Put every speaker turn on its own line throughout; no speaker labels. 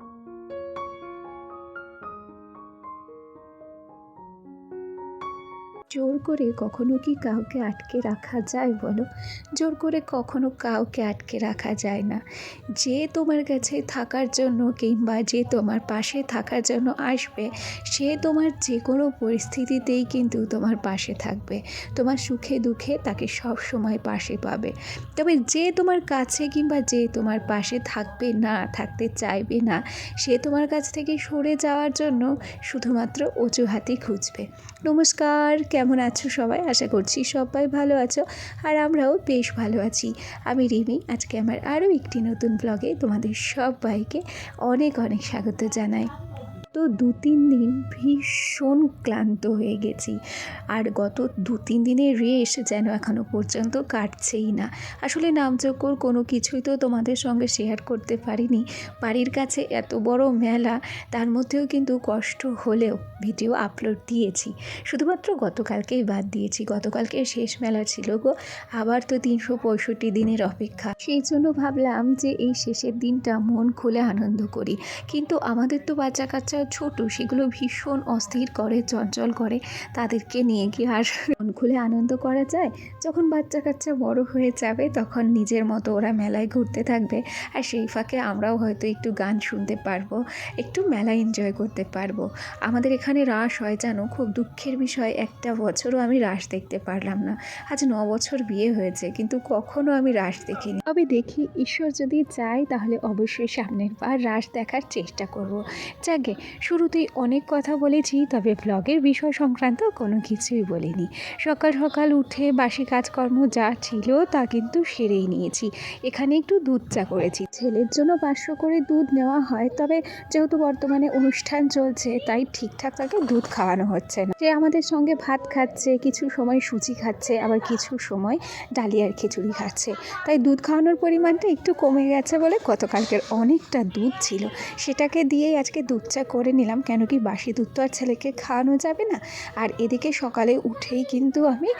you জোর করে কখনো কি কাউকে আটকে রাখা যায় বলো? জোর করে কখনো কাউকে আটকে রাখা যায় না। যে তোমার কাছে থাকার জন্য কিংবা যে তোমার পাশে থাকার জন্য আসবে, সে তোমার যে কোনো পরিস্থিতিতেই কিন্তু তোমার পাশে থাকবে। তোমার সুখে দুঃখে তাকে সব সময় পাশে পাবে। তবে যে তোমার কাছে কিংবা যে তোমার পাশে থাকবে না, থাকতে চাইবে না, সে তোমার কাছ থেকে সরে যাওয়ার জন্য শুধুমাত্র অজুহাতই খুঁজবে। নমস্কার কেমন আছো সবাই? আশা করছি সবাই ভালো আছো আর আমরাও বেশ ভালো আছি। আমি রিমি, আজকে আমার আরও একটি নতুন ব্লগে তোমাদের সবাইকে অনেক অনেক স্বাগত জানাই। দু তিন দিন ভীষণ ক্লান্ত হয়ে গেছি। আর গত দু তিন দিনের রেস যেন এখনও পর্যন্ত কাটছেই না। আসলে নামযোগ্যর কোনো কিছুই তো তোমাদের সঙ্গে শেয়ার করতে পারিনি। বাড়ির কাছে এত বড় মেলা, তার মধ্যেও কিন্তু কষ্ট হলেও ভিডিও আপলোড দিয়েছি। শুধুমাত্র গতকালকেই বাদ দিয়েছি। গতকালকে শেষ মেলা ছিল গো, আবার তো তিনশো পঁয়ষট্টি দিনের অপেক্ষা। সেই জন্য ভাবলাম যে এই শেষের দিনটা মন খুলে আনন্দ করি। কিন্তু আমাদের তো বাচ্চা কাচ্চা ছোট, সেগুলো ভীষণ অস্থির করে, চঞ্চল করে তাদেরকে নিয়ে কি আর মন খুলে আনন্দ করা যায়। যখন বাচ্চা কাচ্চা বড় হয়ে যাবে তখন নিজের মতো ওরা মেলায় ঘুরতে থাকবে আর সেই ফাঁকে আমরাও হয়তো একটু গান শুনতে পারব, একটু মেলা এনজয় করতে পারব। আমাদের এখানে রাস হয়, জানো? খুব দুঃখের বিষয়, একটা বছরও আমি রাস দেখতে পারলাম না। আজ ন বছর বিয়ে হয়েছে, কিন্তু কখনো আমি রাস দেখিনি। তবে দেখি, ঈশ্বর যদি চায় তাহলে অবশ্যই সামনের বার রাস দেখার চেষ্টা করব। যাকে শুরুতেই অনেক কথা বলেছি, তবে ব্লগের বিষয় সংক্রান্ত কোনো কিছুই বলিনি। সকাল সকাল উঠে বাসি কাজকর্ম যা ছিল তা কিন্তু সেরেই নিয়েছি। এখানে একটু দুধ চা করেছি। ছেলের জন্য পাঁচশো করে দুধ নেওয়া হয়, তবে যেহেতু বর্তমানে অনুষ্ঠান চলছে, তাই ঠিকঠাক তাকে দুধ খাওয়ানো হচ্ছে না। সে আমাদের সঙ্গে ভাত খাচ্ছে, কিছু সময় সুজি খাচ্ছে, আবার কিছু সময় ডালিয়ার খিচুড়ি খাচ্ছে। তাই দুধ খাওয়ানোর পরিমাণটা একটু কমে গেছে বলে গতকালকের অনেকটা দুধ ছিল। সেটাকে দিয়েই আজকে দুধ চা করে নিলাম, কেন কি বাসি দুধ তো আর ছেলেকে খাওয়ানো যাবে না? আর এদিকে সকালে উঠেই কিন্তু আমি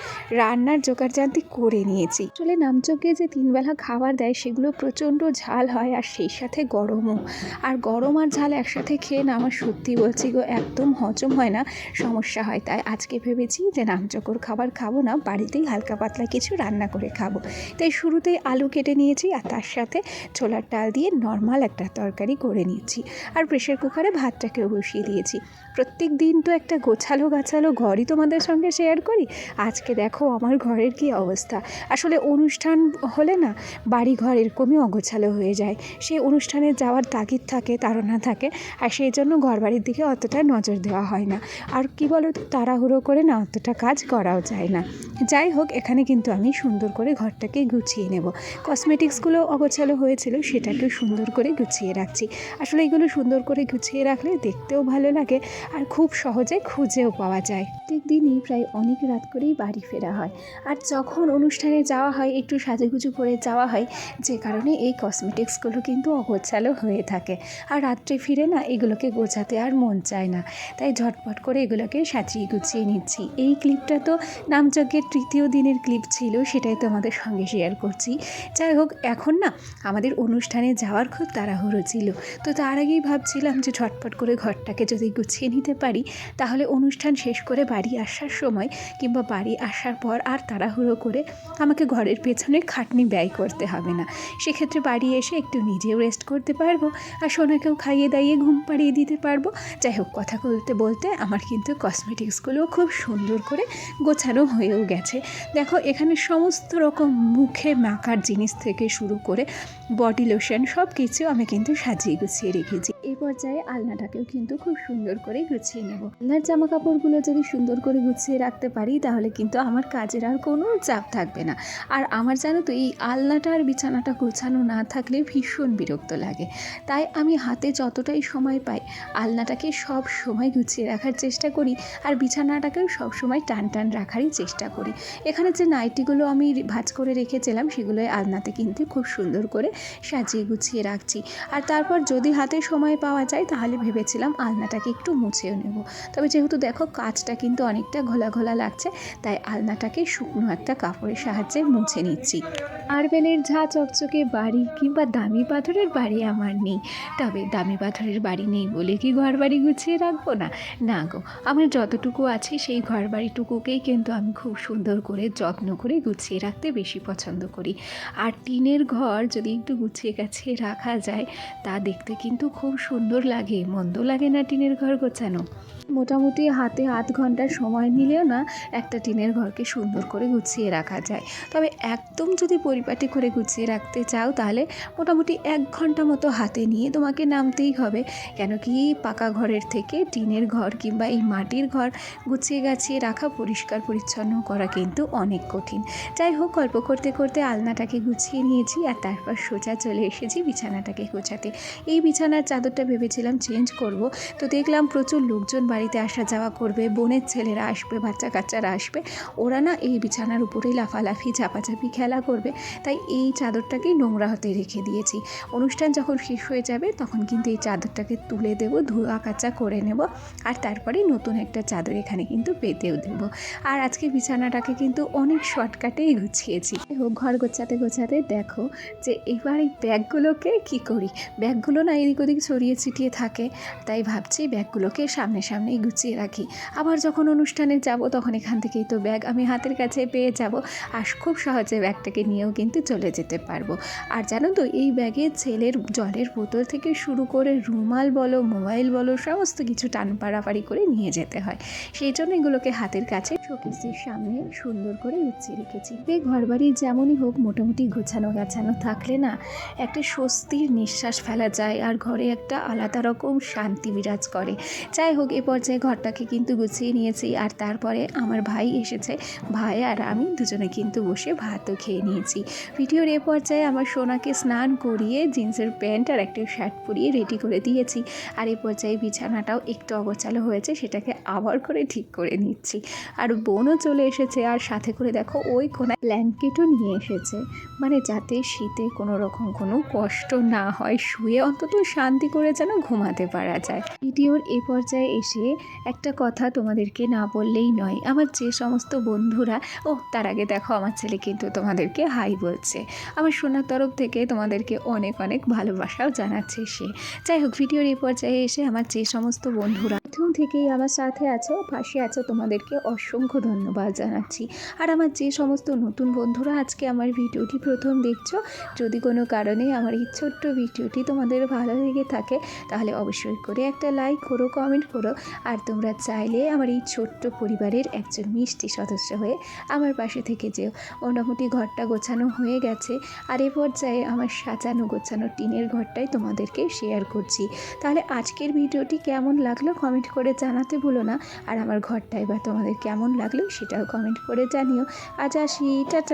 রান্নার জোগাড়জান্তি করে নিয়েছি। আসলে নামচোকে যে তিনবেলা খাবার দেয়, সেগুলো প্রচণ্ড ঝাল হয় আর সেই সাথে গরমও। আর গরম আর ঝাল একসাথে খেয়ে না আমার সত্যি বলছি গো, একদম হজম হয় না, সমস্যা হয়। তাই আজকে ভেবেছি যে নামচকর খাবার খাব না, বাড়িতেই হালকা পাতলা কিছু রান্না করে খাব। তাই শুরুতেই আলু কেটে নিয়েছি আর তার সাথে ছোলার ডাল দিয়ে নর্মাল একটা তরকারি করে নিচ্ছি। আর প্রেশার কুকারে ভাতটাকেও বসিয়ে দিয়েছি। প্রত্যেক দিন তো একটা গোছালো গাছালো ঘরই তোমাদের সঙ্গে শেয়ার করি। আজকে দেখো আমার ঘরের কি অবস্থা। আসলে অনুষ্ঠান হলে না বাড়ি ঘর এরকমই অগোছালো হয়ে যায়। সে অনুষ্ঠানে যাওয়ার তাগিদ থাকে, তাড়না থাকে, আর সেই জন্য ঘর বাড়ির দিকে অতটা নজর দেওয়া হয় না। আর কি বলো তো তাড়াহুড়ো করে না অতটা কাজ করাও যায় না। যাই হোক, এখানে কিন্তু আমি সুন্দর করে ঘরটাকে গুছিয়ে নেব। কসমেটিক্সগুলো অগোছালো হয়েছিল, সেটাকেও সুন্দর করে গুছিয়ে রাখছি। আসলে এগুলো সুন্দর করে গুছিয়ে রাখলে দেখতেও ভালো লাগে আর খুব সহজে খুঁজেও পাওয়া যায়। প্রত্যেক দিনই প্রায় অনেক রাত করেই বাড়ি ফেরা হয়। আর যখন অনুষ্ঠানে যাওয়া হয়, একটু সাজুগুজু করে যাওয়া হয়, যে কারণে এই কসমেটিক্সগুলো কিন্তু অগোছালো হয়ে থাকে। আর রাত্রে ফিরে না, এগুলোকে গোছাতে আর মন চায় না। তাই ঝটপট করে এগুলোকে সাজিয়ে গুছিয়ে নিচ্ছি। এই ক্লিপটা তো নামযজ্ঞের তৃতীয় দিনের ক্লিপ ছিল, সেটাই তো আমাদের সঙ্গে শেয়ার করছি। যাই হোক, এখন না, আমাদের অনুষ্ঠানে যাওয়ার খুব তাড়াহুড়ো ছিল। তো তার আগেই ভাবছিলাম যে ঝটপট করে ঘরটাকে যদি গুছিয়ে নিতে পারি, তাহলে অনুষ্ঠান শেষ করে বাড়ি আসার সময় কিংবা বাড়ি আসার পর আর তাড়াহুড়ো করে আমাকে ঘরের পেছনে খাটনি ব্যয় করতে হবে না। সেক্ষেত্রে বাড়ি এসে একটু নিজেও রেস্ট করতে পারব আর সোনাকেও খাইয়ে দাইয়ে ঘুম পাড়িয়ে দিতে পারব। যাই হোক, কথা বলতে বলতে আমার কিন্তু কসমেটিক্সগুলো খুব সুন্দর করে গোছানো হয়েও গেছে। দেখো, এখানে সমস্ত রকম মুখে মাখার জিনিস থেকে শুরু করে বডি লোশন সব কিছু আমি কিন্তু সাজিয়ে গুছিয়ে রেখেছি। এই পর্যায়ে আলনাটাকেও কিন্তু খুব সুন্দর করে গুছিয়ে নেব। আলনার জামা কাপড়গুলো যদি সুন্দর করে গুছিয়ে রাখতে পারি, তাহলে কিন্তু আমার কাজের আর কোনো চাপ থাকবে না। আর আমার জানো তো, এই আলনাটা আর বিছানাটা গোছানো না থাকলে ভীষণ বিরক্ত লাগে। তাই আমি হাতে যতটাই সময় পাই, আলনাটাকে সব সময় গুছিয়ে রাখার চেষ্টা করি আর বিছানাটাকেও সব সময় টান টান রাখারই চেষ্টা করি। এখানে যে নাইটিগুলো আমি ভাজ করে রেখেছিলাম সেগুলো আলনাতে কিন্তু খুব সুন্দর করে সাজিয়ে গুছিয়ে রাখছি। আর তারপর যদি হাতে সময় পাওয়া যায়, তাহলে ভেবেছিলাম আলনাটাকে একটু মুছেও নেব। তবে যেহেতু দেখো কাজটা কিন্তু অনেকটা ঘোলা ঘোলা লাগছে, তাই আলনাটাকে শুকনো একটা কাপড়ের সাহায্যে মুছে নিচ্ছি। মার্বেলের ঝা চকচকে বাড়ি কিংবা দামি পাথরের বাড়ি আমার নেই। তবে দামি পাথরের বাড়ি নেই বলে কি ঘর বাড়ি গুছিয়ে রাখব না? না গো, আমার যতটুকু আছে সেই ঘর বাড়িটুকুকেই কিন্তু আমি খুব সুন্দর করে, যত্ন করে গুছিয়ে রাখতে বেশি পছন্দ করি। আর টিনের ঘর যদি একটু গুছিয়ে গাছিয়ে রাখা যায়, তা দেখতে কিন্তু খুব সুন্দর লাগে। মন্দ লাগে না টিনের ঘর গোছানো? মোটামুটি হাতে আধ ঘণ্টার সময় নিলেও না একটা টিনের ঘরকে সুন্দর করে গুছিয়ে রাখা যায়। তবে একদম যদি পরিপাটি করে গুছিয়ে রাখতে চাও তাহলে মোটামুটি এক ঘণ্টা মতো হাতে নিয়ে তোমাকে নামতেই হবে। কেন কি পাকা ঘরের থেকে টিনের ঘর কিংবা এই মাটির ঘর গুছিয়ে গাছিয়ে রাখা পরিষ্কার পরিচ্ছন্ন করা কিন্তু অনেক কঠিন। যাই হোক, গল্প করতে করতে আলনাটাকে গুছিয়ে নিয়েছি আর তারপর সোজা চলে এসেছি বিছানাটাকে গোছাতে এই বিছানার চাদরটা ভেবেছিলাম চেঞ্জ করব। তো দেখলাম প্রচুর লোকজন বাড়িতে আসা যাওয়া করবে, বোনের ছেলেরা আসবে বাচ্চা কাচ্চারা আসবে। ওরা না এই বিছানার উপরেই লাফালাফি চাপাচাপি খেলা করবে। তাই এই চাদরটাকেই নোংরা হতে রেখে দিয়েছি। অনুষ্ঠান যখন শেষ হয়ে যাবে তখন কিন্তু এই চাদরটাকে তুলে দেবো, ধোয়া কাচা করে নেব আর তারপরে নতুন একটা চাদর এখানে কিন্তু পেতেও দেবো। আর আজকে বিছানাটাকে কিন্তু অনেক শর্টকাটেই গুছিয়েছি। ঘর গোছাতে গোছাতে দেখো যে এবার এই ব্যাগগুলোকে কি করি? ব্যাগগুলো না এদিক ওদিক ছড়িয়ে ছিটিয়ে থাকে, তাই ভাবছি ব্যাগগুলোকে সামনে সামনেই গুছিয়ে রাখি। আবার যখন অনুষ্ঠানে যাব তখন এখান থেকেই তো ব্যাগ আমি হাতের কাছে পেয়ে যাব আর খুব সহজে ব্যাগটাকে নিয়েও কিন্তু চলে যেতে পারব। আর জানো তো, এই ব্যাগে ছেলের জলের বোতল থেকে শুরু করে রুমাল বলো, মোবাইল বলো, সমস্ত কিছু টান পাড়াপাড়ি করে নিয়ে যেতে হয়। সেই জন্য এগুলোকে হাতের কাছে শোকেসের সামনে সুন্দর করে গুছিয়ে রেখেছি। ঘরবাড়ি যেমনই হোক মোটামুটি গোছানো গাছানো থাকলে না একটা স্বস্তির নিঃশ্বাস ফেলা যায় আর ঘরে একটা আলাদা রকম শান্তি বিরাজ করে। যাই হোক, এ পর্যায়ে ঘরটাকে কিন্তু গুছিয়ে নিয়েছি আর তারপরে আমার ভাই এসেছে। ভাই আর আমি দুজনে কিন্তু বসে ভাতও খেয়ে নিয়েছি। ভিডিওর এ পর্যায়ে আমার সোনাকে স্নান করিয়ে জিন্সের প্যান্ট আর একটা শার্ট পরিয়ে রেডি করে দিয়েছি। আর এই পর্যায়ে বিছানাটাও একটু অগোছালো হয়েছে, সেটাকে আবার করে ঠিক করে নিচ্ছি। আর বোনও চলে এসেছে আর সাথে করে দেখো ওই কোনায় ব্ল্যাঙ্কেটও নিয়ে এসেছে। মানে যাতে শীতে কোনো রকম কোনো কষ্ট না হয়, শুয়ে অন্তত শান্তি করে যেন ঘুমাতে পারা যায়। ভিডিওর এ পর্যায়ে এসে একটা কথা তোমাদেরকে না বললেই নয়, আমার যে সমস্ত বন্ধুরা ও তার আগে দেখো আমার ছেলে কিন্তু তোমাদেরকে হাই বলছে। আমার সোনার তরফ থেকে তোমাদেরকে অনেক অনেক ভালোবাসাও জানাচ্ছে সে। যাই হোক, ভিডিওর এই পর্যায়ে এসে আমার যে সমস্ত বন্ধুরা প্রথম থেকেই আমার সাথে আছো, পাশে আছো, তোমাদেরকে অসংখ্য ধন্যবাদ জানাচ্ছি। আর আমার যে সমস্ত নতুন বন্ধুরা আজকে আমার ভিডিওটি প্রথম দেখছ, যদি কোনো কারণে আমার এই ছোট্ট ভিডিওটি তোমাদের ভালো লেগে থাকে, তাহলে অবশ্যই করে একটা লাইক করো কমেন্ট করো। আর তোমরা চাইলে আমার এই ছোট্ট পরিবারের একজন মিষ্টি সদস্য হয়ে আমার পাশে থেকে যেও। মোটামুটি ঘরটা গোছানো হয়ে গেছে, আর এ পর্যায়ে আমার সাজানো গোছানো টিনের ঘরটাই তোমাদেরকে শেয়ার করছি। তাহলে আজকের ভিডিওটি কেমন লাগল? কমেন্ট করে জানাতে ভুলো না। আর আমার ঘরটা এবার তোমাদের কেমন লাগল সেটাও কমেন্ট করে জানিও। আজ আসি, টাটা।